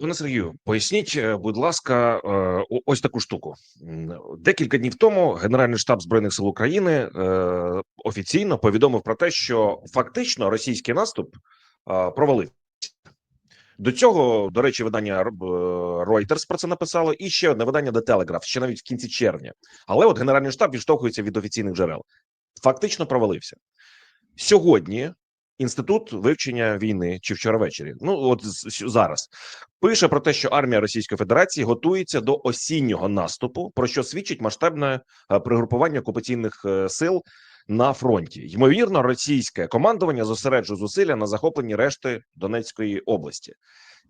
Пане Сергію, поясніть, е, будь ласка, е, ось таку штуку. Декілька днів тому Генеральний штаб збройних сил України е, офіційно повідомив про те, що фактично російський наступ провалився. До цього, до речі, видання Reuters про це написало, і ще одне видання The Telegraph, ще навіть в кінці червня. Але от Генеральний штаб відштовхується від офіційних джерел. Фактично провалився сьогодні. Інститут вивчення війни чи вчора ввечері, ну от зараз пише про те, що армія Російської Федерації готується до осіннього наступу, про що свідчить масштабне е, пригрупування окупаційних е, сил на фронті. Ймовірно, російське командування зосереджує зусилля на захопленні решти Донецької області.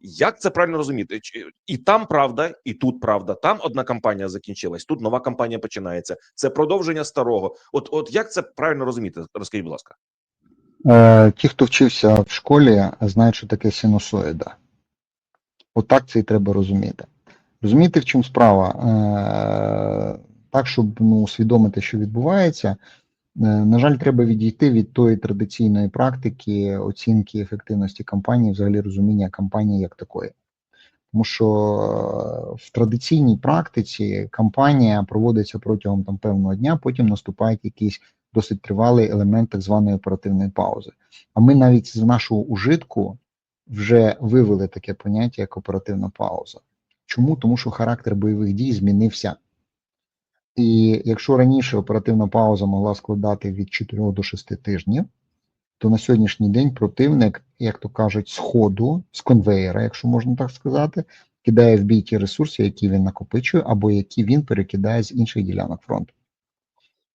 Як це правильно розуміти? І там правда, і тут правда. Там одна кампанія закінчилась, тут нова кампанія починається. Це продовження старого. От, от як це правильно розуміти? Розкажіть, будь ласка. Е, Ті, хто вчився в школі, знають, що таке синусоїда. Отак це і треба розуміти. Розуміти, в чому справа? Е, Так, щоб ну, усвідомити, що відбувається, е, на жаль, треба відійти від тої традиційної практики оцінки ефективності кампанії, взагалі розуміння кампанії як такої. Тому що в традиційній практиці кампанія проводиться протягом там певного дня, потім наступають якісь досить тривалий елемент так званої оперативної паузи. А ми навіть з нашого ужитку вже вивели таке поняття як оперативна пауза. Чому? Тому що характер бойових дій змінився. І якщо раніше оперативна пауза могла складати від 4 до 6 тижнів, то на сьогоднішній день противник, як то кажуть, з ходу, з конвеєра, якщо можна так сказати, кидає в бій ті ресурси, які він накопичує, або які він перекидає з інших ділянок фронту.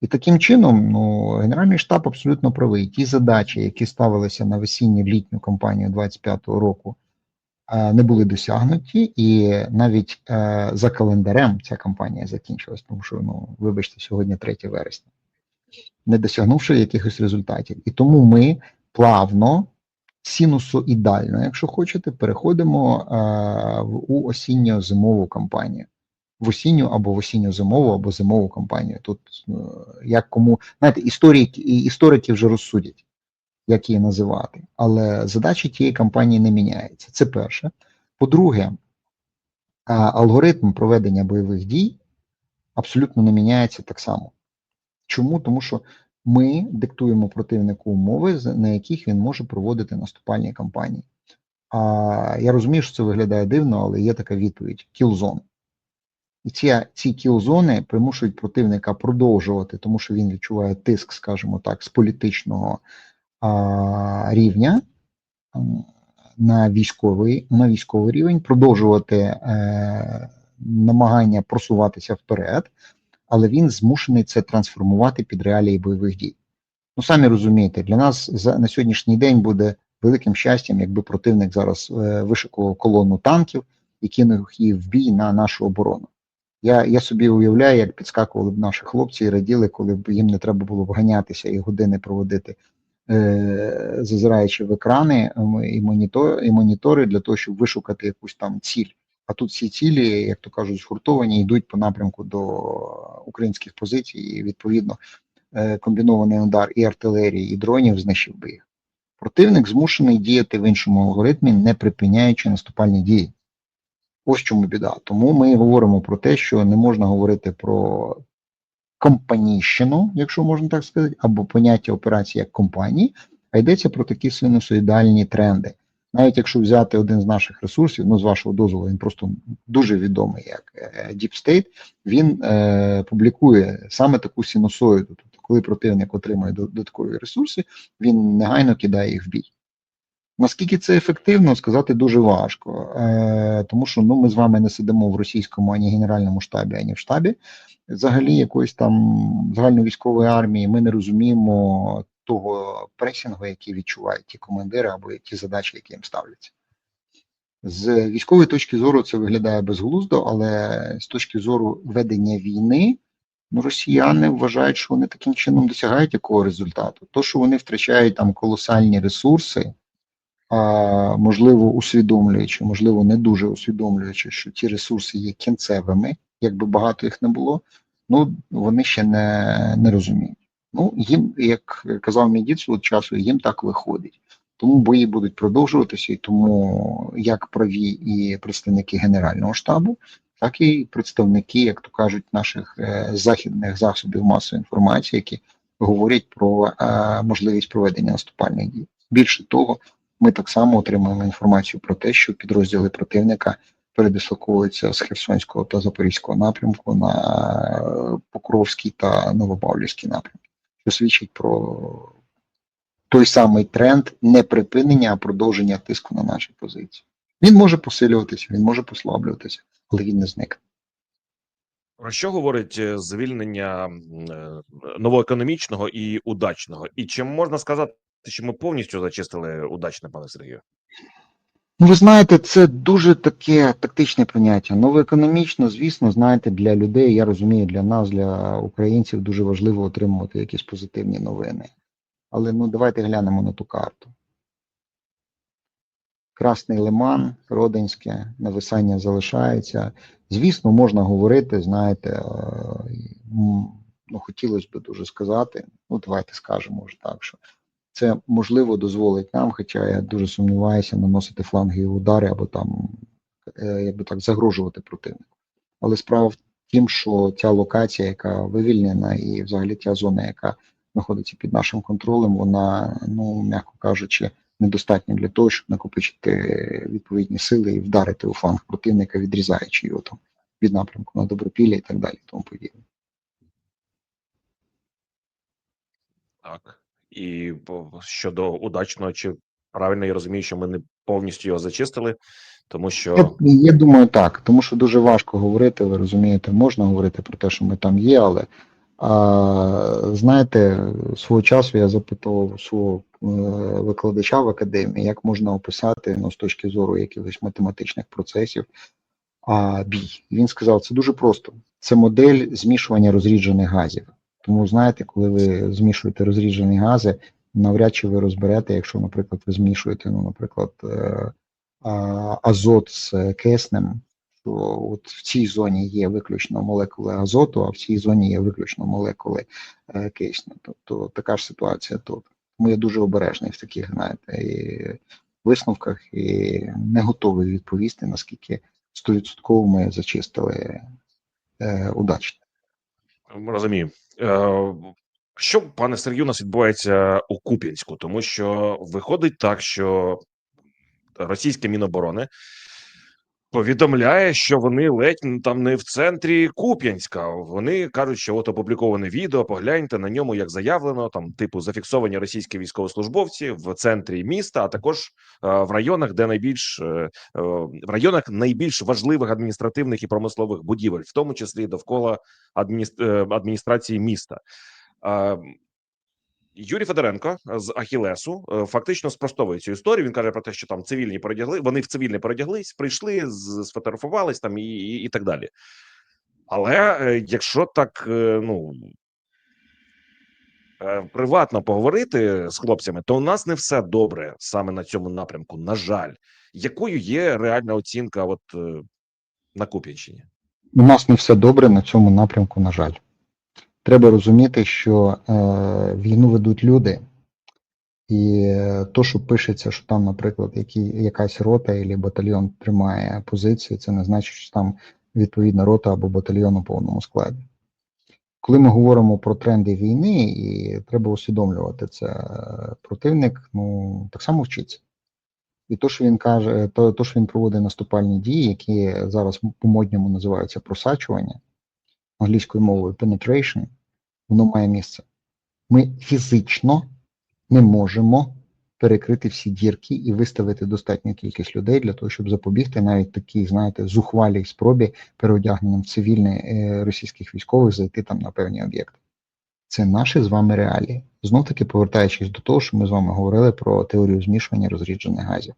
І таким чином, ну, Генеральний штаб абсолютно правий. Ті задачі, які ставилися на весінню-літню кампанію 25-го року, е, не були досягнуті, і навіть е, за календарем ця кампанія закінчилась, тому що, ну, вибачте, сьогодні 3 вересня, не досягнувши якихось результатів. І тому ми плавно, синусоїдально, якщо хочете, переходимо е, в осінньо-зимову кампанію в осінню або в осінньо-зимову, або зимову кампанію. Тут е, як кому знаєте, історики, історики вже розсудять, як її називати. Але задачі тієї кампанії не міняються. Це перше. По-друге, алгоритм проведення бойових дій абсолютно не міняється так само. Чому? Тому що ми диктуємо противнику умови, на яких він може проводити наступальні кампанії. А я розумію, що це виглядає дивно, але є така відповідь: кілзон. І ці, ці кіл-зони примушують противника продовжувати, тому що він відчуває тиск, скажімо так, з політичного а, рівня на військовий, на військовий рівень, продовжувати е, намагання просуватися вперед, але він змушений це трансформувати під реалії бойових дій. Ну, самі розумієте, для нас за, на сьогоднішній день буде великим щастям, якби противник зараз е, вишикував колону танків і кинув її в бій на нашу оборону. Я, я собі уявляю, як підскакували б наші хлопці і раділи, коли б їм не треба було б ганятися і години проводити, е, зазираючи в екрани ем, і, монітор, і монітори для того, щоб вишукати якусь там ціль. А тут всі цілі, як то кажуть, згуртовані, йдуть по напрямку до українських позицій, і відповідно е, комбінований удар і артилерії, і дронів знищив би їх. Противник змушений діяти в іншому алгоритмі, не припиняючи наступальні дії. Ось чому біда. Тому ми говоримо про те, що не можна говорити про компанійщину, якщо можна так сказати, або поняття операції як компанії, а йдеться про такі синусоїдальні тренди. Навіть якщо взяти один з наших ресурсів, ну з вашого дозволу, він просто дуже відомий як е, Deep State, він е, публікує саме таку синусоїду. Тобто, коли противник отримує додаткові ресурси, він негайно кидає їх в бій. Наскільки це ефективно, сказати дуже важко, е, тому що ну, ми з вами не сидимо в російському ані генеральному штабі, ані в штабі взагалі якоїсь там загальновійськової армії. Ми не розуміємо того пресінгу, який відчувають ті командири або ті задачі, які їм ставляться. З військової точки зору це виглядає безглуздо, але з точки зору ведення війни, ну, росіяни вважають, що вони таким чином досягають якого результату. То, що вони втрачають там колосальні ресурси можливо, усвідомлюючи, можливо, не дуже усвідомлюючи, що ті ресурси є кінцевими, якби багато їх не було, ну вони ще не, не розуміють. Ну, їм, як казав мій дід свого часу, їм так виходить. Тому бої будуть продовжуватися, і тому як праві і представники Генерального штабу, так і представники, як то кажуть, наших е, західних засобів масової інформації, які говорять про е, можливість проведення наступальних дій. Більше того, ми так само отримуємо інформацію про те, що підрозділи противника передислоковуються з Херсонського та Запорізького напрямку на Покровський та Новобавлівський напрямки, що свідчить про той самий тренд не припинення, а продовження тиску на наші позиції. Він може посилюватися, він може послаблюватися, але він не зникне. Про що говорить е, звільнення е, новоекономічного і удачного? І чи можна сказати, що ми повністю зачистили удачне, пане Сергію? Ну, ви знаєте, це дуже таке тактичне поняття. Новоекономічно, звісно, знаєте, для людей, я розумію, для нас, для українців, дуже важливо отримувати якісь позитивні новини. Але ну давайте глянемо на ту карту. Красний Лиман, Родинське, нависання залишається. Звісно, можна говорити, знаєте, е, ну хотілося б дуже сказати, ну давайте скажемо вже так, що це можливо дозволить нам, хоча я дуже сумніваюся, наносити флангові удари або там, е, як би так, загрожувати противнику. Але справа в тім, що ця локація, яка вивільнена, і взагалі ця зона, яка знаходиться під нашим контролем, вона, ну м'яко кажучи, недостатня для того, щоб накопичити відповідні сили і вдарити у фланг противника, відрізаючи його там від напрямку на добропілля і так далі. Тому подібне. Так. І щодо удачного, чи правильно я розумію, що ми не повністю його зачистили, тому що я думаю, так, тому що дуже важко говорити, ви розумієте, можна говорити про те, що ми там є, але а, знаєте, свого часу я запитував свого е, викладача в академії, як можна описати ну, з точки зору якихось математичних процесів а, бій. Він сказав, це дуже просто. Це модель змішування розріджених газів. Тому знаєте, коли ви змішуєте розріджені гази, навряд чи ви розберете, якщо, наприклад, ви змішуєте, ну, наприклад, е, азот з киснем, що от в цій зоні є виключно молекули азоту, а в цій зоні є виключно молекули е, кисню. Тобто така ж ситуація тут. Тому я дуже обережний в таких, знаєте, і висновках і не готовий відповісти, наскільки стовідсотково ми зачистили е, удачно. Розумію. Е, Що, пане Сергію, у нас відбувається у Куп'янську? Тому що виходить так, що російське Міноборони повідомляє, що вони ледь там не в центрі Куп'янська. Вони кажуть, що от опубліковане відео, погляньте на ньому, як заявлено, там типу зафіксовані російські військовослужбовці в центрі міста, а також е, в районах, де найбільш е, е, в районах найбільш важливих адміністративних і промислових будівель, в тому числі довкола адміністр... адміністрації міста. Е, Юрій Федоренко з Ахілесу е, фактично спростовує цю історію. Він каже про те, що там цивільні передягли, вони в цивільне передяглись, прийшли, сфотографувались там і, і, і так далі. Але е, якщо так, е, ну е, приватно поговорити з хлопцями, то у нас не все добре саме на цьому напрямку. На жаль, якою є реальна оцінка, от е, на Куп'янщині? У нас не все добре на цьому напрямку, на жаль. Треба розуміти, що е, війну ведуть люди, і е, то, що пишеться, що там, наприклад, які, якась рота або батальйон тримає позиції, це не значить, що там відповідна рота або батальйон у повному складі. Коли ми говоримо про тренди війни, і треба усвідомлювати це, е, противник ну, так само вчиться. І то, що він каже, то, то, що він проводить наступальні дії, які зараз по-модньому називаються просачування англійською мовою penetration, воно має місце. Ми фізично не можемо перекрити всі дірки і виставити достатню кількість людей для того, щоб запобігти навіть такій, знаєте, зухвалій спробі переодягненням в цивільне е, російських військових зайти там на певні об'єкти. Це наші з вами реалії. Знов таки повертаючись до того, що ми з вами говорили про теорію змішування розріджених газів.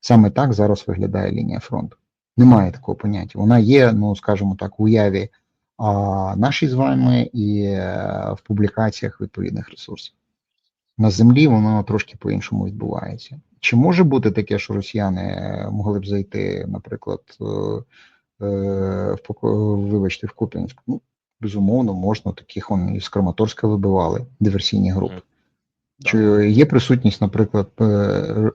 Саме так зараз виглядає лінія фронту. Немає такого поняття. Вона є, ну скажімо так, в уяві нашій з вами і е, в публікаціях відповідних ресурсів. На землі воно трошки по-іншому відбувається. Чи може бути таке, що росіяни е, могли б зайти, наприклад, е, в вибачте, в Куп'янськ? Ну, безумовно, можна таких он із Краматорська вибивали диверсійні групи. Чи є присутність, наприклад,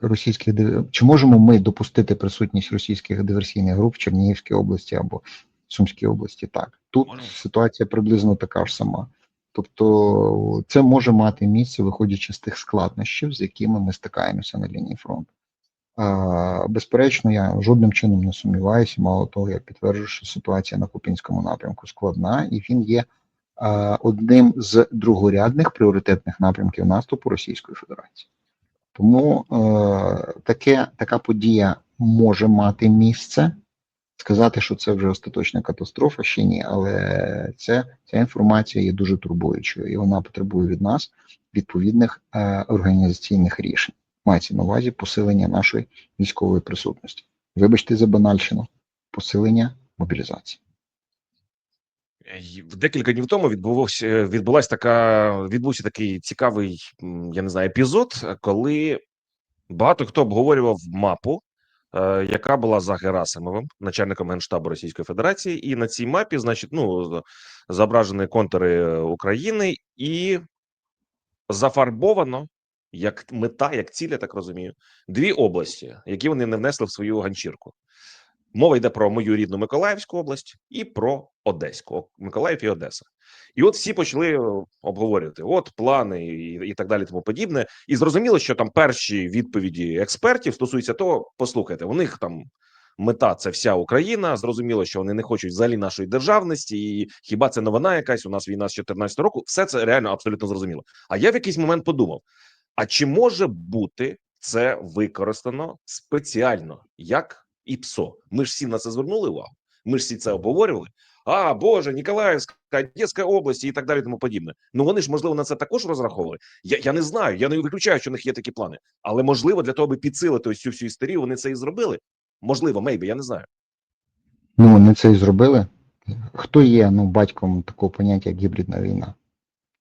російських чи можемо ми допустити присутність російських диверсійних груп в Чернігівській області або Сумській області? Так, тут Можемо. ситуація приблизно така ж сама. Тобто це може мати місце, виходячи з тих складнощів, з якими ми стикаємося на лінії фронту. А, Безперечно, я жодним чином не сумніваюся. Мало того, я підтверджую, що ситуація на Купінському напрямку складна, і він є а, одним з другорядних пріоритетних напрямків наступу Російської Федерації. Тому е, таке, така подія може мати місце. Сказати, що це вже остаточна катастрофа, ще ні, але це, ця інформація є дуже турбуючою, і вона потребує від нас відповідних е, організаційних рішень. Мається на увазі посилення нашої військової присутності. Вибачте за банальщину, посилення мобілізації. Декілька днів тому відбувався відбулась така відбувся такий цікавий, я не знаю, епізод, коли багато хто обговорював мапу, е, яка була за Герасимовим, начальником генштабу Російської Федерації, і на цій мапі, значить, ну зображені контури України, і зафарбовано як мета, як ціль, я так розумію, дві області, які вони не внесли в свою ганчірку. Мова йде про мою рідну Миколаївську область і про Одеську, Миколаїв і Одеса. І от всі почали е, обговорювати: от плани і, і так далі, тому подібне. І зрозуміло, що там перші відповіді експертів стосуються того, послухайте, у них там мета це вся Україна. Зрозуміло, що вони не хочуть взагалі нашої державності, і хіба це новина якась? У нас війна з 14 року. Все це реально абсолютно зрозуміло. А я в якийсь момент подумав: а чи може бути це використано спеціально як і ПСО? Ми ж всі на це звернули увагу. Ми ж всі це обговорювали. А Боже, Ніколаївська, Одеська області і так далі, тому подібне. Ну вони ж можливо на це також розраховували. Я, я не знаю, я не виключаю, що у них є такі плани, але можливо для того, аби підсилити ось цю всю істерію, вони це і зробили. Можливо, мейбі, я не знаю. Ну, вони це і зробили. Хто є ну, батьком такого поняття, як гібридна війна?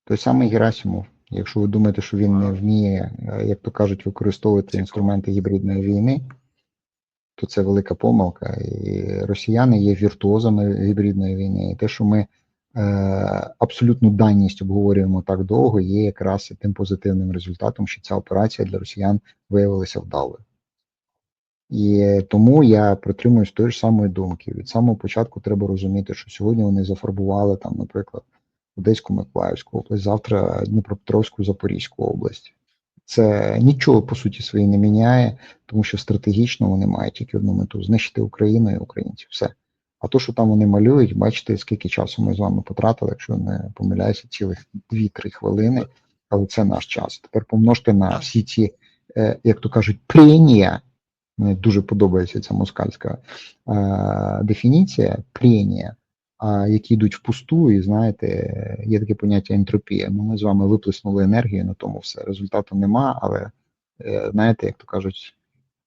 Той самий Герасимов. Якщо ви думаєте, що він не вміє, е, як то кажуть, використовувати інструменти гібридної війни, то це велика помилка. І росіяни є віртуозами гібридної війни. І те, що ми е, абсолютну даність обговорюємо так довго, є якраз тим позитивним результатом, що ця операція для росіян виявилася вдалою. І тому я притримуюсь тої ж самої думки. Від самого початку треба розуміти, що сьогодні вони зафарбували там, наприклад, Одеську Миколаївську область, завтра Дніпропетровську Запорізьку область. Це нічого по суті своїй не міняє, тому що стратегічно вони мають тільки одну мету знищити Україну і українців. Все. А то, що там вони малюють, бачите, скільки часу ми з вами потратили, якщо не помиляюся, цілих 2-3 хвилини, але це наш час. Тепер помножте на всі ці, е, як то кажуть, пренія. Мені дуже подобається ця москальська е, дефініція пренія, які йдуть впусту, і знаєте, є таке поняття ентропія. Ну, ми з вами виплеснули енергію на тому все. Результату нема, але е, знаєте, як то кажуть,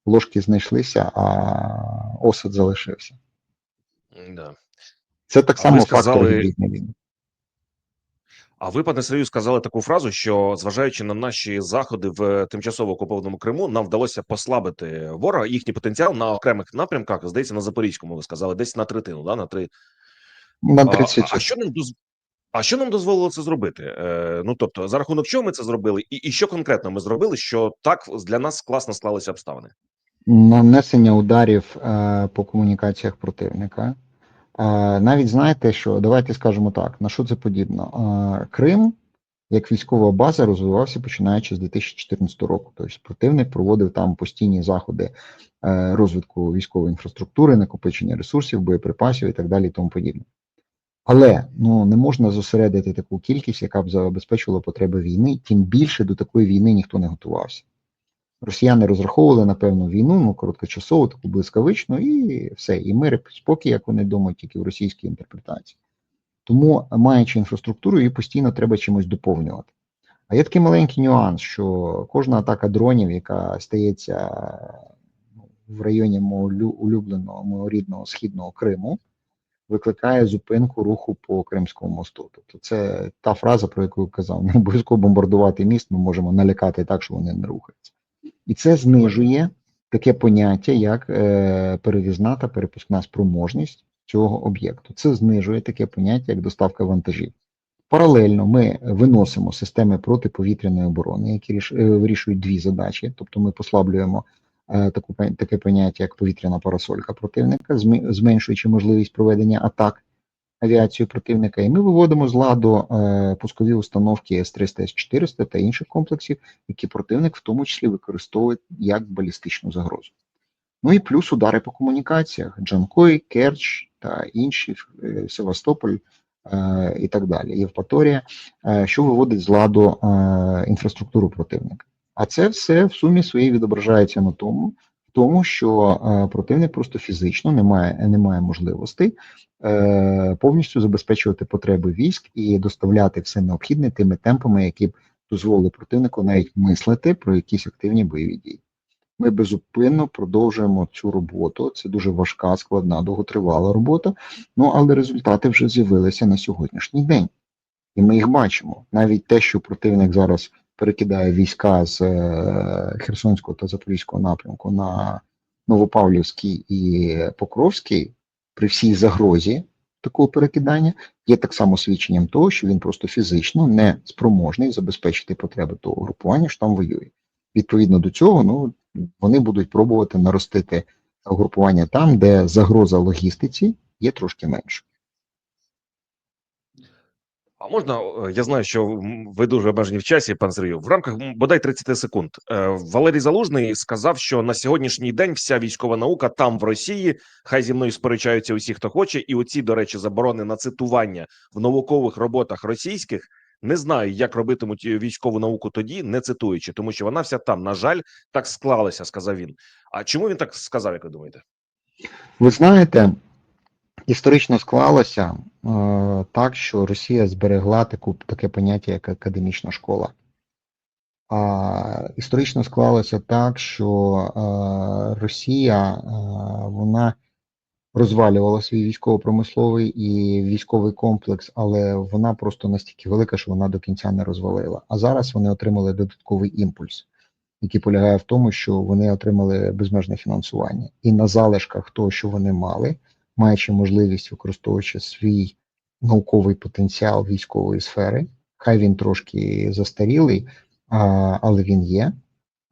ложки знайшлися, а осад залишився. Да. Це так само фактор сказали- гібридної війни. А ви, пане Сергію, сказали таку фразу, що зважаючи на наші заходи в тимчасово окупованому Криму, нам вдалося послабити ворога їхній потенціал на окремих напрямках. Здається, на Запорізькому ви сказали, десь на третину, да на три. На А, 30 а що нам доз... А що нам дозволило це зробити? Е, ну тобто, за рахунок чого ми це зробили, і, і що конкретно ми зробили, що так для нас класно склалися обставини? нанесення ударів е, по комунікаціях противника. Е, навіть знаєте, що давайте скажемо так: на що це подібно? Е, Крим як військова база розвивався починаючи з 2014 року. Тобто противник проводив там постійні заходи е, розвитку військової інфраструктури, накопичення ресурсів, боєприпасів і так далі, і тому подібне. Але ну не можна зосередити таку кількість, яка б забезпечувала потреби війни. Тим більше до такої війни ніхто не готувався. Росіяни розраховували на певну війну, ну короткочасову, таку блискавичну, і все. І мир, спокій, як вони думають, тільки в російській інтерпретації. Тому, маючи інфраструктуру, її постійно треба чимось доповнювати. А є такий маленький нюанс, що кожна атака дронів, яка стається ну, в районі мого лю- улюбленого, мого рідного східного Криму, викликає зупинку руху по Кримському мосту. Тобто це та фраза, про яку я казав, не обов'язково бомбардувати міст, ми можемо налякати так, що вони не рухаються. І це знижує таке поняття, як е, перевізна та перепускна спроможність цього об'єкту. Це знижує таке поняття, як доставка вантажів. Паралельно ми виносимо системи протиповітряної оборони, які е, вирішують дві задачі. Тобто ми послаблюємо таку таке поняття, як повітряна парасолька противника, зменшуючи можливість проведення атак авіацію противника, і ми виводимо з ладу е, пускові установки С-300, С-400 та інших комплексів, які противник в тому числі використовує як балістичну загрозу. Ну і плюс удари по комунікаціях: Джанкой, Керч та інші, е, Севастополь е, і так далі, Євпаторія, е, що виводить з ладу е, інфраструктуру противника. А це все в сумі своїй відображається на тому, тому, що е, противник просто фізично не має, не має можливостей е, повністю забезпечувати потреби військ і доставляти все необхідне тими темпами, які б дозволили противнику навіть мислити про якісь активні бойові дії. Ми безупинно продовжуємо цю роботу. Це дуже важка, складна, довготривала робота. Ну але результати вже з'явилися на сьогоднішній день, і ми їх бачимо. Навіть те, що противник зараз перекидає війська з е, Херсонського та Запорізького напрямку на Новопавлівський і Покровський, при всій загрозі такого перекидання, є так само свідченням того, що він просто фізично не спроможний забезпечити потреби того групування, що там воює. Відповідно до цього, ну вони будуть пробувати наростити угрупування там, де загроза логістиці є трошки менше. А можна е, я знаю, що ви дуже обмежені в часі, пан Сергію. В рамках бодай 30 секунд. Е, Валерій Залужний сказав, що на сьогоднішній день вся військова наука там в Росії. Хай зі мною сперечаються усі, хто хоче, і оці, до речі, заборони на цитування в наукових роботах російських. Не знаю, як робитимуть е, військову науку тоді, не цитуючи, тому що вона вся там. На жаль, так склалася, сказав він. А чому він так сказав, як ви думаєте? Ви знаєте, історично склалося так, що Росія зберегла таку, таке поняття, як академічна школа. А історично склалося так, що Росія вона розвалювала свій військово-промисловий і військовий комплекс, але вона просто настільки велика, що вона до кінця не розвалила. А зараз вони отримали додатковий імпульс, який полягає в тому, що вони отримали безмежне фінансування. І на залишках того, що вони мали, маючи можливість використовуючи свій науковий потенціал військової сфери, хай він трошки застарілий, але він є.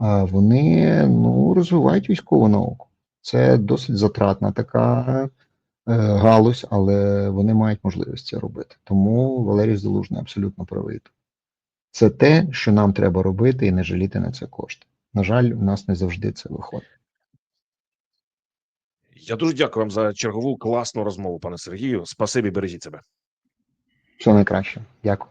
Вони ну, розвивають військову науку. Це досить затратна така е, галузь, але вони мають можливість це робити. Тому Валерій Залужний абсолютно правий. Це те, що нам треба робити, і не жаліти на це кошти. На жаль, у нас не завжди це виходить. Я дуже дякую вам за чергову класну розмову, пане Сергію. Спасибі, бережіть себе. Все найкраще. Дякую.